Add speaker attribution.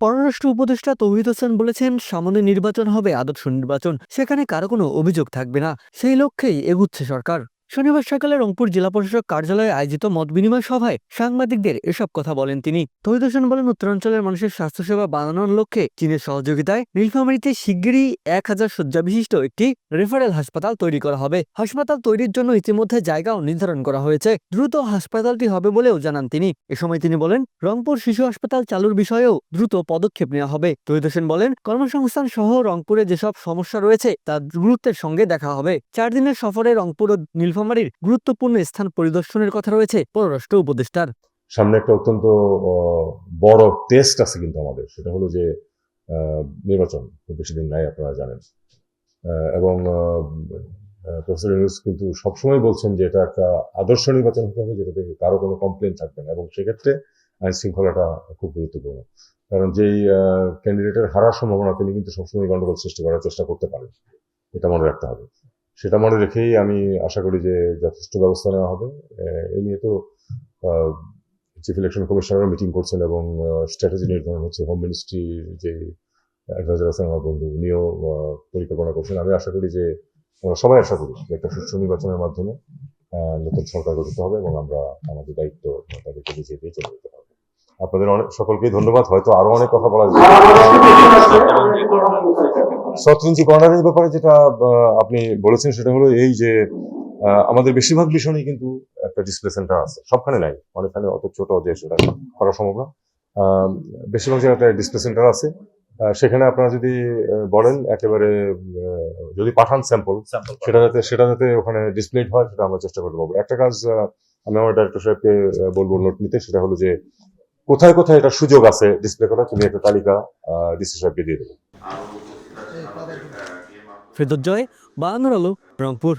Speaker 1: পররাষ্ট্র
Speaker 2: উপদেষ্টা তৌহিদ হোসেন বলেছেন, সামনে নির্বাচন হবে আদর্শ নির্বাচন। সেখানে কারও কোনো অভিযোগ থাকবে না। সেই লক্ষ্যেই এগুচ্ছে সরকার। শনিবার সকালে রংপুর জেলা প্রশাসক কার্যালয়ে আয়োজিত মত বিনিময় সভায় সাংবাদিকদের এসব কথা বলেন তিনি। তৌহিদ বলেন, উত্তরাঞ্চলের মানুষের স্বাস্থ্যসেবা বাড়ানোর লক্ষ্যে চীনের সহযোগিতায় নীলফামারীতে শিগগিরই এক হাজার শয্যা বিশিষ্ট একটি রেফারেল হাসপাতাল তৈরি করা হবে। হাসপাতাল তৈরির জন্য ইতিমধ্যে জায়গাও নির্ধারণ করা হয়েছে। দ্রুত হাসপাতালটি হবে বলেও জানান তিনি। এ সময় তিনি বলেন, রংপুর শিশু হাসপাতাল চালুর বিষয়েও দ্রুত পদক্ষেপ নেওয়া হবে। তহিদ বলেন, কর্মসংস্থান সহ রংপুরে যেসব সমস্যা রয়েছে তা গুরুত্বের সঙ্গে দেখা হবে। চার দিনের সফরে রংপুর ও নীলফামারীর গুরুত্বপূর্ণ স্থান পরিদর্শনের কথা রয়েছে পররাষ্ট্র উপদেষ্টার।
Speaker 3: সামনে একটা অত্যন্ত বড় টেস্ট আছে কিন্তু আমাদের, সেটা হলো যে নির্বাচন, খুব বেশি দিন নাই আপনারা জানেন। এবং প্রফেসর ইউনুস কিন্তু সবসময় বলছেন যে এটা একটা আদর্শ নির্বাচন হতে হবে, যেটা থেকে কারও কোনো কমপ্লেন থাকবে না, এবং সেক্ষেত্রে আইন শৃঙ্খলাটা খুব গুরুত্বপূর্ণ। কারণ যেই ক্যান্ডিডেটের হারার সম্ভাবনা, তিনি কিন্তু সবসময় গন্ডগোল সৃষ্টি করার চেষ্টা করতে পারেন। এটা মনে রাখতে হবে। সেটা মনে রেখেই আমি আশা করি যে যথেষ্ট ব্যবস্থা নেওয়া হবে। এই নিয়ে তো চিফ ইলেকশন কমিশনারও মিটিং করছেন এবং স্ট্র্যাটেজি নির্ধারণ হচ্ছে হোম মিনিস্ট্রির যে অ্যাডভাইজার আছেন আমার বন্ধু, উনিও পরিকল্পনা করছেন। আমি আশা করি যে আমরা সবাই আশা করি যে একটা সুষ্ঠু নির্বাচনের মাধ্যমে নতুন সরকার গঠিত হবে এবং আমরা আমাদের দায়িত্ব তাদেরকে বুঝিয়ে দিয়ে চলে যেতে আপনাদের অনেক সকলকেই ধন্যবাদ। হয়তো আরও অনেক কথা বলা যায় শতরঞ্জি কর্নারের ব্যাপারে যেটা আপনি বলেছেন সেটা হলো এই যে আমাদের বেশিরভাগ বিষয়ই কিন্তু একটা ডিসপ্লে সেন্টার আছে। সবখানে নাই। অনেকখানে অত ছোট যে সেটা করা সম্ভব না। বেশিরভাগ জায়গাতে ডিসপ্লে সেন্টার আছে। সেখানে আপনারা যদি বলেন একেবারে যদি পাঠান স্যাম্পল সেটা যাতে সেটা যাতে ওখানে ডিসপ্লেড হয় সেটা আমরা চেষ্টা করতে পারব। একটা কাজ আমি আমার ডাইরেক্টর সাহেবকে বলব নোট নিতে সেটা হলো যে কোথায় কোথায় এটা সুযোগ আছে ডিসপ্লে করা তুমি একটা তালিকা ডিসি সাহেবকে দিয়ে দেবে।
Speaker 1: আরও উপস্থিত আছেন আমাদের আহ, DMR
Speaker 2: ফেরদত জয় বায়ানুর আলো রংপুর।